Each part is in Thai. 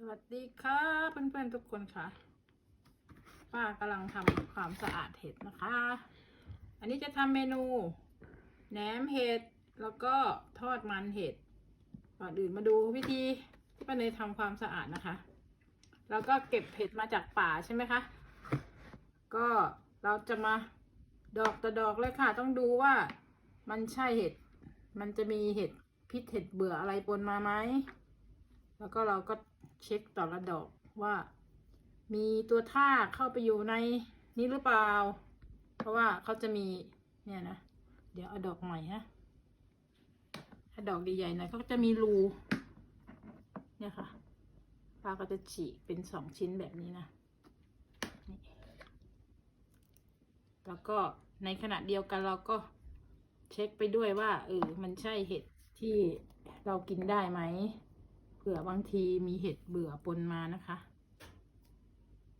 สวัสดีค่ะเพื่อนๆทุกคนค่ะป้ากำลังทำความสะอาดเห็ดนะคะ อันนี้จะทำเมนูแหนมเห็ดแล้วก็ทอดมันเห็ดก่อนอื่นมาดูวิธีที่ป้าเนยทำความสะอาดนะคะ แล้วก็เก็บเห็ดมาจากป่าใช่ไหมคะ ก็เราจะมาดอกต่อดอกเลยค่ะ ต้องดูว่ามันใช่เห็ด มันจะมีเห็ดพิษเห็ดเบื่ออะไรปนมาไหม แล้วก็เราก็ เช็คต่อละดอกว่า มีตัวท่าเข้าไปอยู่ในนี้หรือเปล่า เพราะว่าเขาจะมีเนี่ยนะ เดี๋ยวเอาดอกใหม่ฮะถ้าดอกใหญ่ๆหน่อยเขาก็จะมีรูเนี่ยค่ะป้าก็จะฉีกเป็นสองชิ้นแบบนี้นะแล้วก็ในขณะเดียวกันเราก็เช็คไปด้วยว่าเออมันใช่เห็ดที่เรากินได้ไหม ผื่อบางทีมีเห็ดเบื่อปนมานะคะ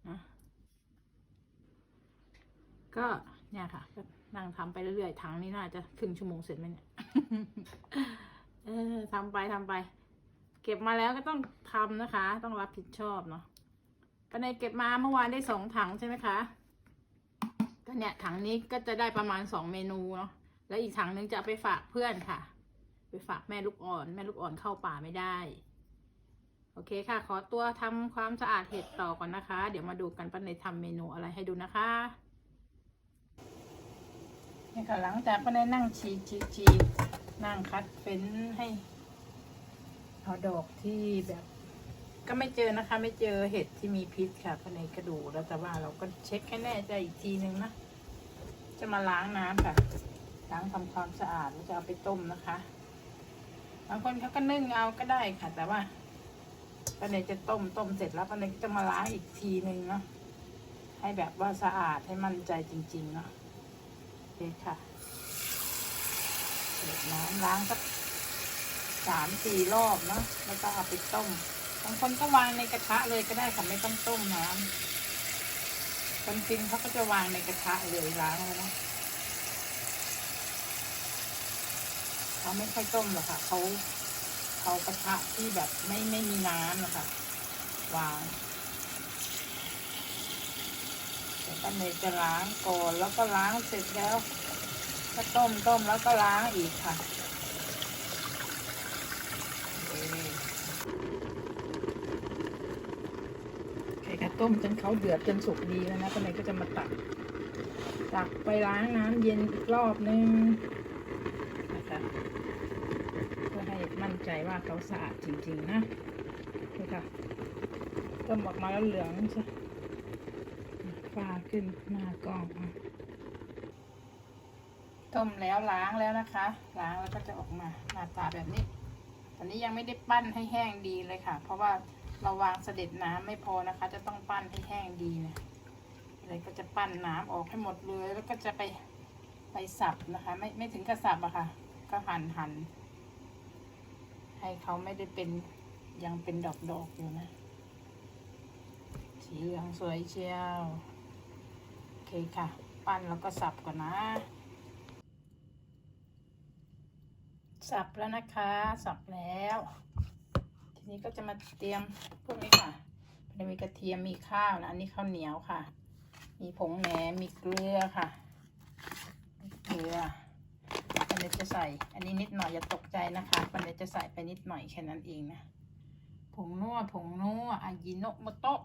นะก็เนี่ยค่ะก็นั่งทำไปเรื่อยๆถังนี้น่าจะครึ่งชั่วโมงเสร็จไหมเนี่ยเออทำไปทำไป เก็บมาแล้วก็ต้องทำนะคะ ต้องรับผิดชอบเนาะก็ในเก็บมาเมื่อวานได้สองถังใช่ไหมคะก็เนี่ยถังนี้ก็จะได้ประมาณสองเมนูเนาะแล้วอีกถังนึงจะไปฝากเพื่อนค่ะ ไปฝากแม่ลูกอ่อน แม่ลูกอ่อนเข้าป่าไม่ได้ โอเคค่ะ ขอตัวทำความสะอาดเห็ดต่อก่อนนะคะ เดี๋ยวมาดูกันป้าเนยทำเมนูอะไรให้ดูนะคะนี่ค่ะหลังจากป้าเนยนั่งฉีกฉีกฉีนั่งคัดเฟ้นให้เอาดอกที่แบบ ก็ไม่เจอนะคะ ไม่เจอเห็ดที่มีพิษค่ะป้าเนยกระดูแล้วแต่ว่าเราก็เช็คให้แน่ใจอีกทีนึงนะจะมาล้างน้ำค่ะล้างทำความสะอาดแล้วจะเอาไปต้มนะคะบางคนเขาก็นึ่งเอาก็ได้ค่ะ แต่ว่า ป้าเนยจะต้มต้มเสร็จแล้วป้าเนยก็จะมาล้างอีกทีหนึ่งเนาะให้แบบว่าสะอาดให้มั่นใจจริงๆเนาะโอเคค่ะเสร็จน้ำล้างสักสามสี่รอบเนาะแล้วก็เอาไปต้มบางคนก็วางในกระทะเลยก็ได้ค่ะไม่ต้องต้มน้ำคนจริงเขาก็จะวางในกระทะเลยล้างแล้วเนาะเขาไม่ค่อยต้มหรอกค่ะเขา เขากระทะที่แบบไม่ไม่มีน้ำนะคะวางเดี๋ยวป้าเนยจะล้างก่อนแล้วก็ล้างเสร็จแล้วก็ต้มต้มแล้วก็ล้างอีกค่ะโอเคค่ะต้มจนเขาเดือดจนสุกดีแล้วนะป้าเนยก็จะมาตัก ตักไปล้างน้ำเย็นอีกรอบนึงนะคะเพื่อให้มั่ นใจว่าเขาสะอาดจริงๆนะนี่ค่ะต้มออกมาแล้วเหลืองใช่ฟ้าขึ้นหน้ากล้องอะต้มแล้วล้างแล้วนะคะ ล้างแล้วก็จะออกมาหน้าตาแบบนี้ตอนนี้ยังไม่ได้ปั้นให้แห้งดีเลยค่ะ เพราะว่าเราวางเสด็จน้ำไม่พอนะคะ จะต้องปั้นให้แห้งดีนะเลยก็จะปั้นน้ำออกให้หมดเลย แล้วก็จะไปไปสับนะคะ ไม่ไม่ถึงกับสับอะค่ะ ก็หั่นหั่น ให้เขาไม่ได้เป็นยังเป็นดอกดอกๆอยู่นะ สีเหลืองสวยเชียวโอเคค่ะ ปั้นแล้วก็สับก่อนนะ สับแล้วนะคะ สับแล้ว ทีนี้ก็จะมาเตรียมพวกนี้ค่ะมีกระเทียมมีข้าวนะอันนี้ข้าวเหนียวค่ะ มีผงแหนมมีเกลือค่ะเกลือ ปันเดจะใส่ อันนี้นิดหน่อยอย่าตกใจนะคะปันเดจะใส่ไปนิดหน่อยแค่นั้นเองนะ ผงนัวผงนัวอายิโนะโมโตะ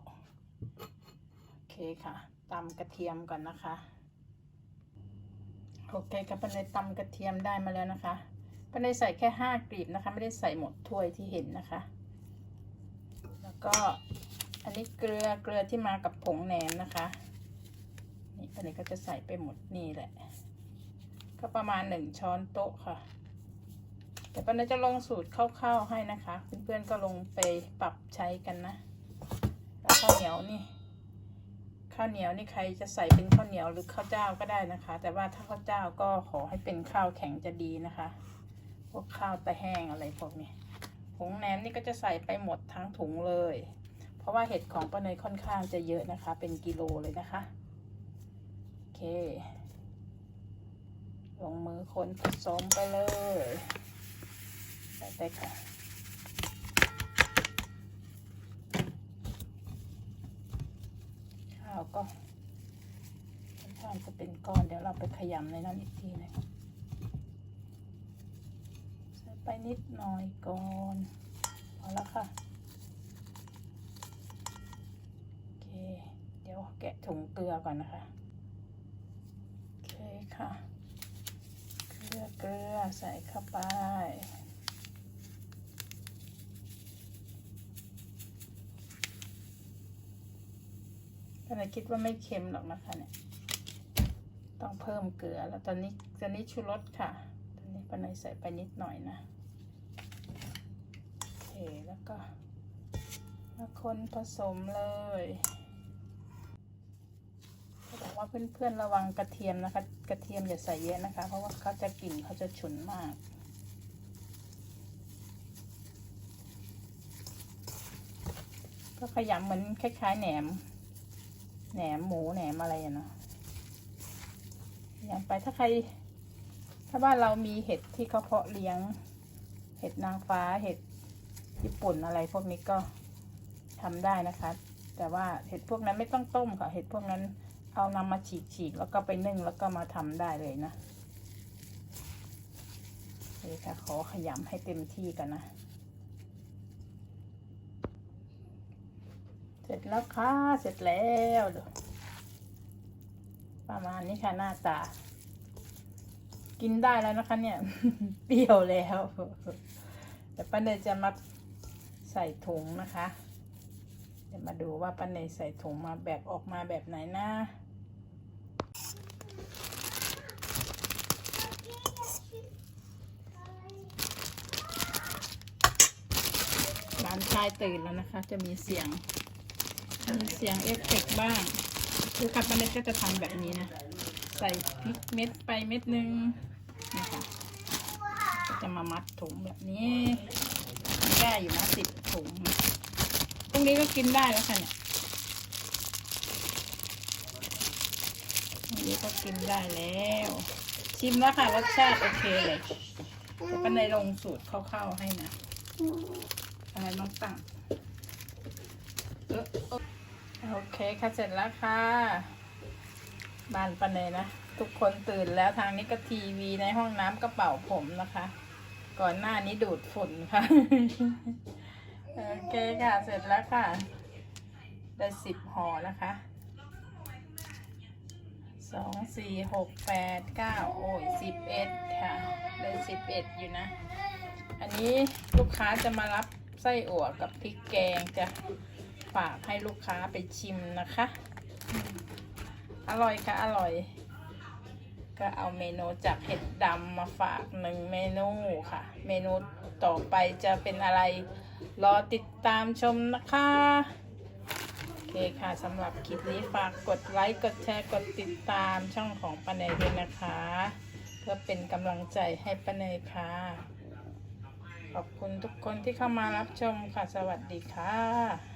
โอเคค่ะตำกระเทียมก่อนนะคะ โอเคค่ะปันเดตำกระเทียมได้มาแล้วนะคะปันเดใส่แค่ห้ากลีบนะคะ ไม่ได้ใส่หมดถ้วยที่เห็นนะคะ แล้วก็อันนี้เกลือเกลือที่มากับผงแหนมนะคะ นี่อันนี้ก็จะใส่ไปหมดนี่แหละ ก็ประมาณหนึ่งช้อนโต๊ะค่ะ แต่ปันนี้จะลงสูตรคร่าวๆให้นะคะ เพื่อนๆก็ลงไปปรับใช้กันนะแล้วข้าวเหนียวนี่ข้าวเหนียวนี่ใครจะใส่เป็นข้าวเหนียวหรือข้าวเจ้าก็ได้นะคะ แต่ว่าถ้าข้าวเจ้าก็ขอให้เป็นข้าวแข็งจะดีนะคะพวกข้าวตะแห้งอะไรพวกนี้ผงแหนมนี่ก็จะใส่ไปหมดทั้งถุงเลย เพราะว่าเห็ดของป้าเนยค่อนข้างจะเยอะนะคะ เป็นกิโลเลยนะคะ โอเค ลงมือคนผสมไปเลยใส่ไปค่ะข้าวก็ทอนจะเป็นก้อน เดี๋ยวเราไปขยำในนั้นอีกทีนะใส่ไปนิดหน่อยก่อนพอแล้วค่ะเดี๋ยวแกะถุงเกลือก่อนนะคะ โอเคค่ะ ลือเกลือใส่เข้าไปแต่เราคิดว่าไม่เค็มหรอกนะคะเนี่ย ต้องเพิ่มเกลือแล้วตอนนี้ตอนนี้ชูรสค่ะ ตอนนี้ปาเนยใส่ไปนิดหน่อยนะโอเคแล้วก็มาคนผสมเลย ว่าเพื่อนๆระวังกระเทียมนะคะ กระเทียมอย่าใส่เยอะนะคะ เพราะว่าเขาจะกลิ่นเขาจะฉุนมาก ก็ขยำเหมือนคล้ายๆแหนม แหนมหมูแหนมอะไรอะเนาะอย่างไปถ้าใคร ถ้าบ้านเรามีเห็ดที่เขาเพาะเลี้ยง เห็ดนางฟ้าเห็ดญี่ปุ่นอะไรพวกนี้ก็ทำได้นะคะ แต่ว่าเห็ดพวกนั้นไม่ต้องต้มค่ะ เห็ดพวกนั้น เอานำมาฉีกฉีกๆแล้วก็ไปนึ่งแล้วก็มาทำได้เลยนะนี่ค่ะขอขยำให้เต็มที่กันนะ เสร็จแล้วค่ะ เสร็จแล้วประมาณนี้ค่ะหน้าตา กินได้แล้วนะคะเนี่ย เปรี้ยวแล้วแต่ป้าเนยจะมาใส่ถุงนะคะ เดี๋ยวมาดูว่าป้าเนยใส่ถุงมาแบบออกมาแบบไหนนะานชายตื่นแล้วนะคะ จะมีเสียง มีเสียงเอฟเฟกบ้าง คือคับป้าเนก็จะทำแบบนี้นะ ใส่พริกเม็ดไปเม็ดหนึงนะคะจะมามัดถุงแบบนี้ได้อยู่นะสิบถุงพรุ่งนี้ก็กินได้แล้วค่ะเนี่ยพรุ่งนี้ก็กินได้แล้ว ชิมแล้วค่ะรสชาติโอเคเลยเดี๋ยวป้าเนลงสูตรคร่าวๆให้นะ อะไรน้องตั้งเออเอโอเคค่ะเสร็จแล้วค่ะ บานปาเนยนะ ทุกคนตื่นแล้วทางนี้ก็ทีวีในห้องน้ำกระเป๋าผมนะคะ ก่อนหน้านี้ดูดฝุ่นค่ะ โอเคค่ะเสร็จแล้วค่ะ ได้สิบห่อนะคะสองสี่หกแปดเก้าโอ้ยสิบเอ็ดค่ะ ได้สิบเอ็ดอยู่นะ อันนี้ลูกค้าจะมารับ ไส้อั่วกับพริกแกงจะฝากให้ลูกค้าไปชิมนะคะ อร่อยค่ะอร่อย ก็เอาเมนูจากเห็ดดำมาฝากหนึ่งเมนูค่ะ เมนูต่อไปจะเป็นอะไร รอติดตามชมนะคะโอเคค่ะสำหรับคลิปนี้ฝากกดไลค์ กดแชร์ กดติดตามช่องของป้าเนยด้วยนะคะ เพื่อเป็นกำลังใจให้ป้าเนยค่ะ ขอบคุณทุกคนที่เข้ามารับชมค่ะ สวัสดีค่ะ